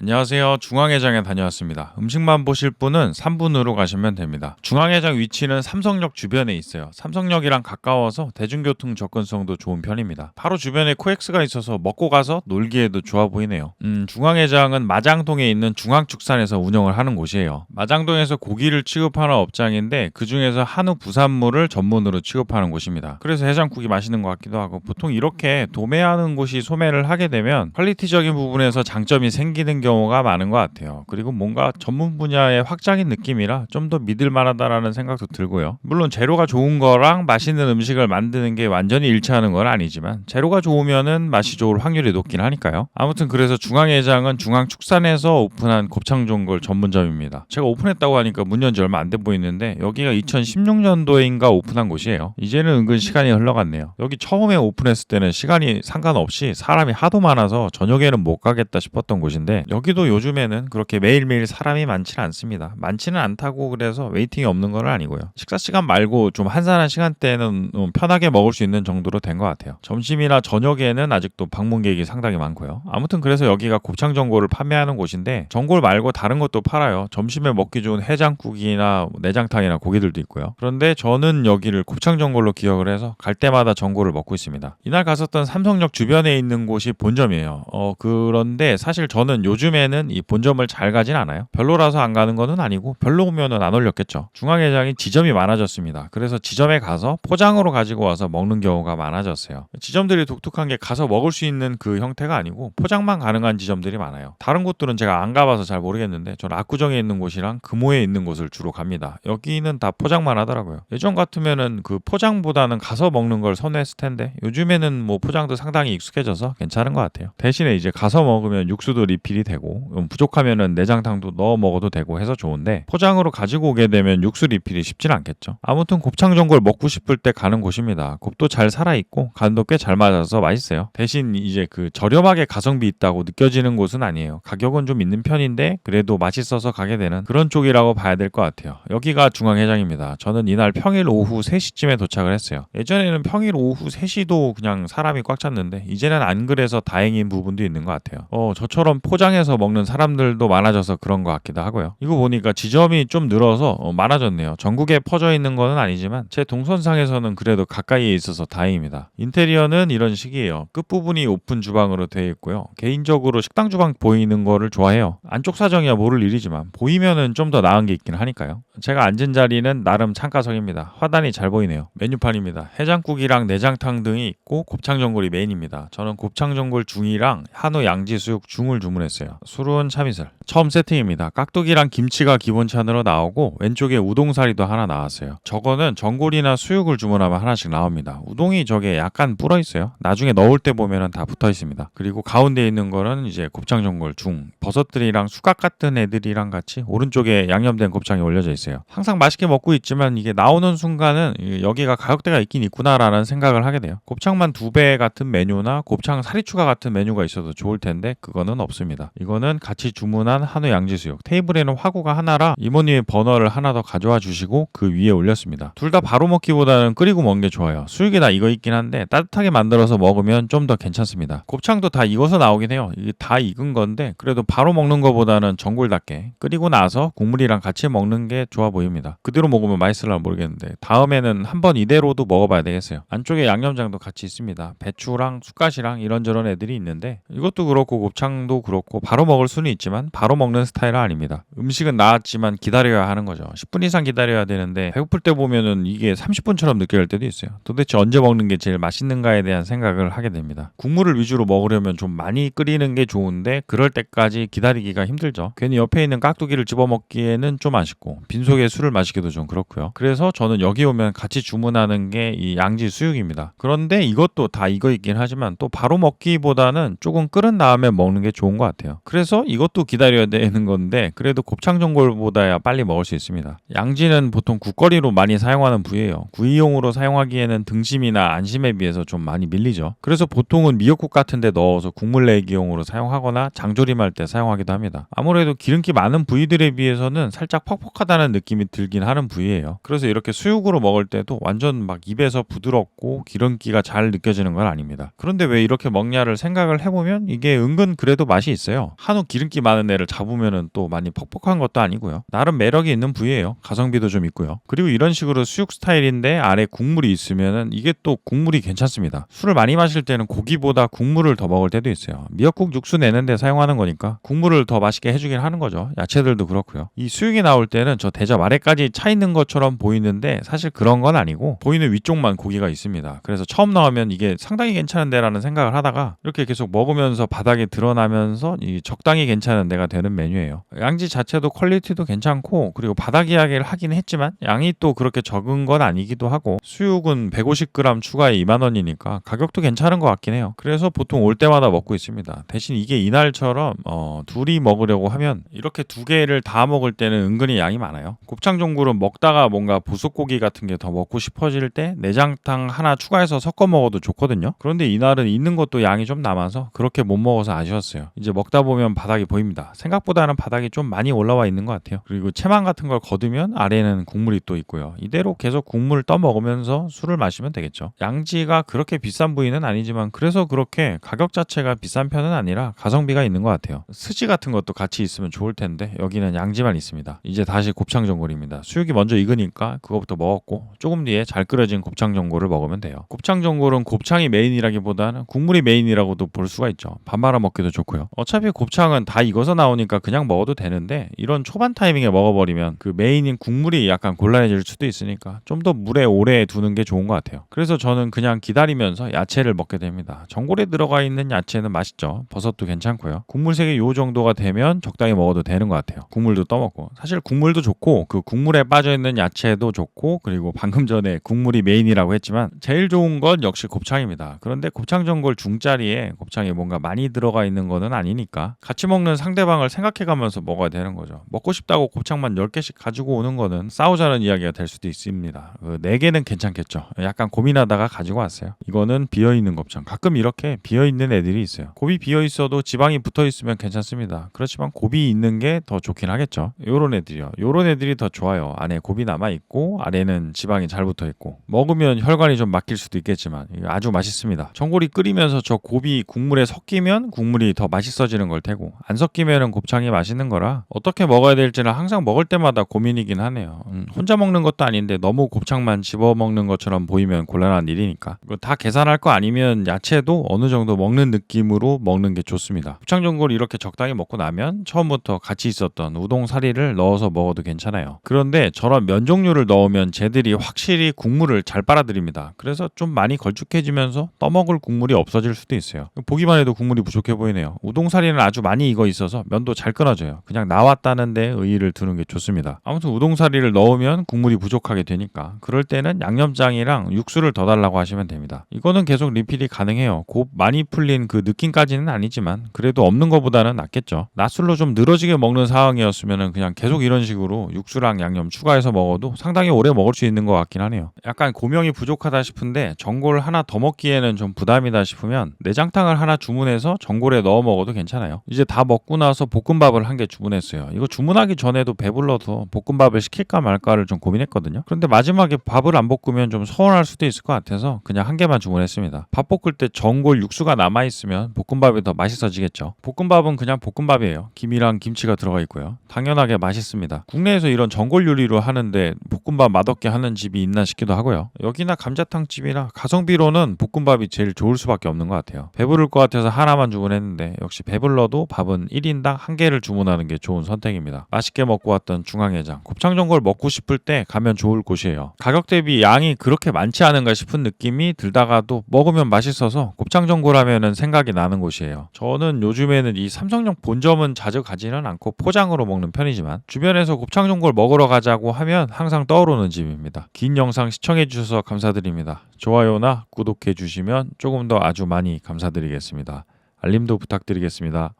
안녕하세요. 중앙회장에 다녀왔습니다. 음식만 보실 분은 3분으로 가시면 됩니다. 중앙회장 위치는 삼성역 주변에 있어요. 삼성역이랑 가까워서 대중교통 접근성도 좋은 편입니다. 바로 주변에 코엑스가 있어서 먹고 가서 놀기에도 좋아 보이네요. 음, 중앙회장은 마장동에 있는 중앙축산에서 운영을 하는 곳이에요. 마장동에서 고기를 취급하는 업장인데 그 중에서 한우 부산물을 전문으로 취급하는 곳입니다. 그래서 해장국이 맛있는 것 같기도 하고 보통 이렇게 도매하는 곳이 소매를 하게 되면 퀄리티적인 부분에서 장점이 생기는 경우가 많은 것 같아요. 그리고 뭔가 전문 분야의 확장인 느낌이라 좀 더 믿을 만하다라는 생각도 들고요. 물론 재료가 좋은 거랑 맛있는 음식을 만드는 게 완전히 일치하는 건 아니지만 재료가 좋으면은 맛이 좋을 확률이 높긴 하니까요. 아무튼 그래서 중앙회장은 중앙축산에서 오픈한 곱창전골 전문점입니다. 제가 오픈했다고 하니까 문 연 지 얼마 안 돼 보이는데 여기가 2016년도인가 오픈한 곳이에요. 이제는 은근 시간이 흘러갔네요. 여기 처음에 오픈했을 때는 시간이 상관없이 사람이 하도 많아서 저녁에는 못 가겠다 싶었던 곳인데 여기도 요즘에는 그렇게 매일매일 사람이 많지는 않습니다. 많지는 않다고 그래서 웨이팅이 없는 건 아니고요. 식사 시간 말고 좀 한산한 시간대는 좀 편하게 먹을 수 있는 정도로 된 것 같아요. 점심이나 저녁에는 아직도 방문객이 상당히 많고요. 아무튼 그래서 여기가 곱창 전골을 판매하는 곳인데 전골 말고 다른 것도 팔아요. 점심에 먹기 좋은 해장국이나 내장탕이나 고기들도 있고요. 그런데 저는 여기를 곱창 전골로 기억을 해서 갈 때마다 전골을 먹고 있습니다. 이날 갔었던 삼성역 주변에 있는 곳이 본점이에요. 어 그런데 사실 저는 요즘 에는 이 본점을 잘 가진 않아요. 별로라서 안 가는 거는 아니고 별로 오면은 안 올렸겠죠. 중앙회장이 지점이 많아졌습니다. 그래서 지점에 가서 포장으로 가지고 와서 먹는 경우가 많아졌어요. 지점들이 독특한 게 가서 먹을 수 있는 그 형태가 아니고 포장만 가능한 지점들이 많아요. 다른 곳들은 제가 안 가봐서 잘 모르겠는데 저는 압구정에 있는 곳이랑 금호에 있는 곳을 주로 갑니다. 여기는 다 포장만 하더라고요. 예전 같으면은 그 포장보다는 가서 먹는 걸 선호했을 텐데 요즘에는 뭐 포장도 상당히 익숙해져서 괜찮은 것 같아요. 대신에 이제 가서 먹으면 육수도 리필이 되고 음, 부족하면은 내장탕도 넣어 먹어도 되고 해서 좋은데 포장으로 가지고 오게 되면 육수 리필이 쉽진 않겠죠. 아무튼 곱창 전골 먹고 싶을 때 가는 곳입니다. 곱도 잘 살아 있고 간도 꽤 잘 맞아서 맛있어요. 대신 이제 그 저렴하게 가성비 있다고 느껴지는 곳은 아니에요. 가격은 좀 있는 편인데 그래도 맛있어서 가게 되는 그런 쪽이라고 봐야 될 것 같아요. 여기가 중앙회장입니다. 저는 이날 평일 오후 3시쯤에 도착을 했어요. 예전에는 평일 오후 3시도 그냥 사람이 꽉 찼는데 이제는 안 그래서 다행인 부분도 있는 것 같아요. 어, 저처럼 포장해서 먹는 사람들도 많아져서 그런 것 같기도 하고요. 이거 보니까 지점이 좀 늘어서 어, 많아졌네요. 전국에 퍼져 있는 거는 아니지만 제 동선상에서는 그래도 가까이에 있어서 다행입니다. 인테리어는 이런 식이에요. 끝부분이 오픈 주방으로 되어 있고요. 개인적으로 식당 주방 보이는 거를 좋아해요. 안쪽 사정이야 모를 일이지만 보이면은 좀 더 나은 게 있긴 하니까요. 제가 앉은 자리는 나름 창가석입니다. 화단이 잘 보이네요. 메뉴판입니다. 해장국이랑 내장탕 등이 있고 곱창 전골이 메인입니다. 저는 곱창 전골 중이랑 한우 양지 수육 중을 주문했어요. 술은 참이슬. 처음 세팅입니다. 깍두기랑 김치가 기본찬으로 나오고 왼쪽에 우동사리도 하나 나왔어요. 저거는 전골이나 수육을 주문하면 하나씩 나옵니다. 우동이 저게 약간 불어 있어요. 나중에 넣을 때 보면은 다 붙어 있습니다. 그리고 가운데 있는 거는 이제 곱창 전골 중 버섯들이랑 수각 같은 애들이랑 같이 오른쪽에 양념된 곱창이 올려져 있어요. 항상 맛있게 먹고 있지만 이게 나오는 순간은 이- 여기가 가격대가 있긴 있구나라는 생각을 하게 돼요. 곱창만 두 배 같은 메뉴나 곱창 사리 추가 같은 메뉴가 있어도 좋을 텐데 그거는 없습니다. 이거는 같이 주문한 한우 양지수육. 테이블에는 화구가 하나라 이모님의 버너를 하나 더 가져와 주시고 그 위에 올렸습니다. 둘 다 바로 먹기보다는 끓이고 먹는 게 좋아요. 수육이 다 익어 있긴 한데 따뜻하게 만들어서 먹으면 좀 더 괜찮습니다. 곱창도 다 익어서 나오긴 해요. 이게 다 익은 건데 그래도 바로 먹는 거보다는 전골답게 끓이고 나서 국물이랑 같이 먹는 게 좋아 보입니다. 그대로 먹으면 맛있을라 모르겠는데 다음에는 한번 이대로도 먹어봐야 되겠어요. 안쪽에 양념장도 같이 있습니다. 배추랑 쑥갓이랑 이런저런 애들이 있는데 이것도 그렇고 곱창도 그렇고 바로 먹을 수는 있지만 바로 먹는 스타일은 아닙니다. 음식은 나왔지만 기다려야 하는 거죠. 10분 이상 기다려야 되는데 배고플 때 보면은 이게 30분처럼 느껴질 때도 있어요. 도대체 언제 먹는 게 제일 맛있는가에 대한 생각을 하게 됩니다. 국물을 위주로 먹으려면 좀 많이 끓이는 게 좋은데 그럴 때까지 기다리기가 힘들죠. 괜히 옆에 있는 깍두기를 집어먹기에는 좀 아쉽고 빈속에 술을 마시기도 좀 그렇고요. 그래서 저는 여기 오면 같이 주문하는 게 이 양지 수육입니다. 그런데 이것도 다 익어 있긴 하지만 또 바로 먹기보다는 조금 끓은 다음에 먹는 게 좋은 것 같아요. 그래서 이것도 기다 려야 되는 건데 그래도 곱창 전골보다야 빨리 먹을 수 있습니다. 양지는 보통 국거리로 많이 사용하는 부위예요. 구이용으로 사용하기에는 등심이나 안심에 비해서 좀 많이 밀리죠. 그래서 보통은 미역국 같은 데 넣어서 국물 내기용으로 사용하거나 장조림할 때 사용하기도 합니다. 아무래도 기름기 많은 부위들에 비해서는 살짝 퍽퍽하다는 느낌이 들긴 하는 부위예요. 그래서 이렇게 수육으로 먹을 때도 완전 막 입에서 부드럽고 기름기가 잘 느껴지는 건 아닙니다. 그런데 왜 이렇게 먹냐를 생각을 해보면 이게 은근 그래도 맛이 있어요. 한우 기름기 많은 애를 잡으면은 또 많이 퍽퍽한 것도 아니고요. 나름 매력이 있는 부위예요. 가성비도 좀 있고요. 그리고 이런 식으로 수육 스타일인데 아래 국물이 있으면은 이게 또 국물이 괜찮습니다. 술을 많이 마실 때는 고기보다 국물을 더 먹을 때도 있어요. 미역국 육수 내는데 사용하는 거니까 국물을 더 맛있게 해주긴 하는 거죠. 야채들도 그렇고요. 이 수육이 나올 때는 저 대접 아래까지 차 있는 것처럼 보이는데 사실 그런 건 아니고 보이는 위쪽만 고기가 있습니다. 그래서 처음 나오면 이게 상당히 괜찮은데라는 생각을 하다가 이렇게 계속 먹으면서 바닥에 드러나면서 이 적당히 괜찮은 데가 되는 메뉴예요. 양지 자체도 퀄리티도 괜찮고 그리고 바닥 이야기를 하긴 했지만 양이 또 그렇게 적은 건 아니기도 하고 수육은 150g 추가에 2만 원이니까 가격도 괜찮은 것 같긴 해요. 그래서 보통 올 때마다 먹고 있습니다. 대신 이게 이날처럼 어, 둘이 먹으려고 하면 이렇게 두 개를 다 먹을 때는 은근히 양이 많아요. 곱창 종굴은 먹다가 뭔가 부속고기 같은 게 더 먹고 싶어질 때 내장탕 하나 추가해서 섞어 먹어도 좋거든요. 그런데 이날은 있는 것도 양이 좀 남아서 그렇게 못 먹어서 아쉬웠어요. 이제 먹다 보면 바닥이 보입니다. 생각보다는 바닥이 좀 많이 올라와 있는 것 같아요. 그리고 채망 같은 걸 거두면 아래에는 국물이 또 있고요. 이대로 계속 국물 떠 먹으면서 술을 마시면 되겠죠. 양지가 그렇게 비싼 부위는 아니지만 그래서 그렇게 가격 자체가 비싼 편은 아니라 가성비가 있는 것 같아요. 스지 같은 것도 같이 있으면 좋을 텐데 여기는 양지만 있습니다. 이제 다시 곱창 전골입니다. 수육이 먼저 익으니까 그거부터 먹었고 조금 뒤에 잘 끓여진 곱창 전골을 먹으면 돼요. 곱창 전골은 곱창이 메인이라기보다는 국물이 메인이라고도 볼 수가 있죠. 밥 말아 먹기도 좋고요. 어차피 곱창은 다 익어서 나 오니까 그냥 먹어도 되는데 이런 초반 타이밍에 먹어버리면 그 메인인 국물이 약간 곤란해질 수도 있으니까 좀 더 물에 오래 두는 게 좋은 것 같아요. 그래서 저는 그냥 기다리면서 야채를 먹게 됩니다. 전골에 들어가 있는 야채는 맛있죠. 버섯도 괜찮고요. 국물 색이 요 정도가 되면 적당히 먹어도 되는 것 같아요. 국물도 떠먹고 사실 국물도 좋고 그 국물에 빠져 있는 야채도 좋고 그리고 방금 전에 국물이 메인이라고 했지만 제일 좋은 건 역시 곱창입니다. 그런데 곱창 전골 중짜리에 곱창이 뭔가 많이 들어가 있는 거는 아니니까 같이 먹는 상대방 을 생각해가면서 먹어야 되는 거죠. 먹고 싶다고 곱창만 10개씩 가지고 오는 거는 싸우자는 이야기가 될 수도 있습니다. 그 4개는 괜찮겠죠. 약간 고민하다가 가지고 왔어요. 이거는 비어있는 곱창. 가끔 이렇게 비어있는 애들이 있어요. 곱이 비어있어도 지방이 붙어있으면 괜찮습니다. 그렇지만 곱이 있는 게 더 좋긴 하겠죠. 요런 애들이요. 요런 애들이 더 좋아요. 안에 곱이 남아있고 아래는 지방이 잘 붙어있고 먹으면 혈관이 좀 막힐 수도 있겠지만 아주 맛있습니다. 전골이 끓이면서 저 곱이 국물에 섞이면 국물이 더 맛있어지는 걸 테고 안 섞이면 은 곱창이 맛있는 거라 어떻게 먹어야 될지는 항상 먹을 때마다 고민이긴 하네요. 음, 혼자 먹는 것도 아닌데 너무 곱창만 집어 먹는 것처럼 보이면 곤란한 일이니까 다 계산할 거 아니면 야채도 어느 정도 먹는 느낌으로 먹는 게 좋습니다. 곱창 전골 이렇게 적당히 먹고 나면 처음부터 같이 있었던 우동 사리를 넣어서 먹어도 괜찮아요. 그런데 저런 면 종류를 넣으면 쟤들이 확실히 국물을 잘 빨아들입니다. 그래서 좀 많이 걸쭉해지면서 떠먹을 국물이 없어질 수도 있어요. 보기만 해도 국물이 부족해 보이네요. 우동 사리는 아주 많이 익어 있어서 면도 잘 끊어져요. 그냥 나왔다는데 의의를 두는 게 좋습니다. 아무튼 우동 사리를 넣으면 국물이 부족하게 되니까 그럴 때는 양념장이랑 육수를 더 달라고 하시면 됩니다. 이거는 계속 리필이 가능해요. 곱 많이 풀린 그 느낌까지는 아니지만 그래도 없는 것보다는 낫겠죠. 낮술로 좀 늘어지게 먹는 상황이었으면 그냥 계속 이런 식으로 육수랑 양념 추가해서 먹어도 상당히 오래 먹을 수 있는 것 같긴 하네요. 약간 고명이 부족하다 싶은데 전골 하나 더 먹기에는 좀 부담이다 싶으면 내장탕을 하나 주문해서 전골에 넣어 먹어도 괜찮아요. 이제 다 먹고 나서 볶음밥을 한 개 주문했어요. 이거 주문하기 전에도 배불러서 볶음밥을 시킬까 말까를 좀 고민했거든요. 그런데 마지막에 밥을 안 볶으면 좀 서운할 수도 있을 것 같아서 그냥 한 개만 주문했습니다. 밥 볶을 때 전골 육수가 남아 있으면 볶음밥이 더 맛있어지겠죠. 볶음밥은 그냥 볶음밥이에요. 김이랑 김치가 들어가 있고요. 당연하게 맛있습니다. 국내에서 이런 전골 요리로 하는데 볶음밥 맛없게 하는 집이 있나 싶기도 하고요. 여기나 감자탕 집이나 가성비로는 볶음밥이 제일 좋을 수밖에 없는 것 같아요. 배부를 것 같아서 하나만 주문했는데 역시 배불러도 밥은 1인당 한 개를 주문하는 게 좋은 선택입니다. 맛있게 먹고 왔던 중앙회장 곱창 전골 먹고 싶을 때 가면 좋을 곳이에요. 가격 대비 양이 그렇게 많지 않은가 싶은 느낌이 들다가도 먹으면 맛있어서 곱창 전골 하면은 생각이 나는 곳이에요. 저는 요즘에는 이 삼성역 본점은 자주 가지는 않고 포장으로 먹는 편이지만 주변에서 곱창 전골 먹으러 가자고 하면 항상 떠오르는 집입니다. 긴 영상 시청해 주셔서 감사드립니다. 좋아요나 구독해 주시면 조금 더 아주 많이 감사드리겠습니다. 알림도 부탁드리겠습니다.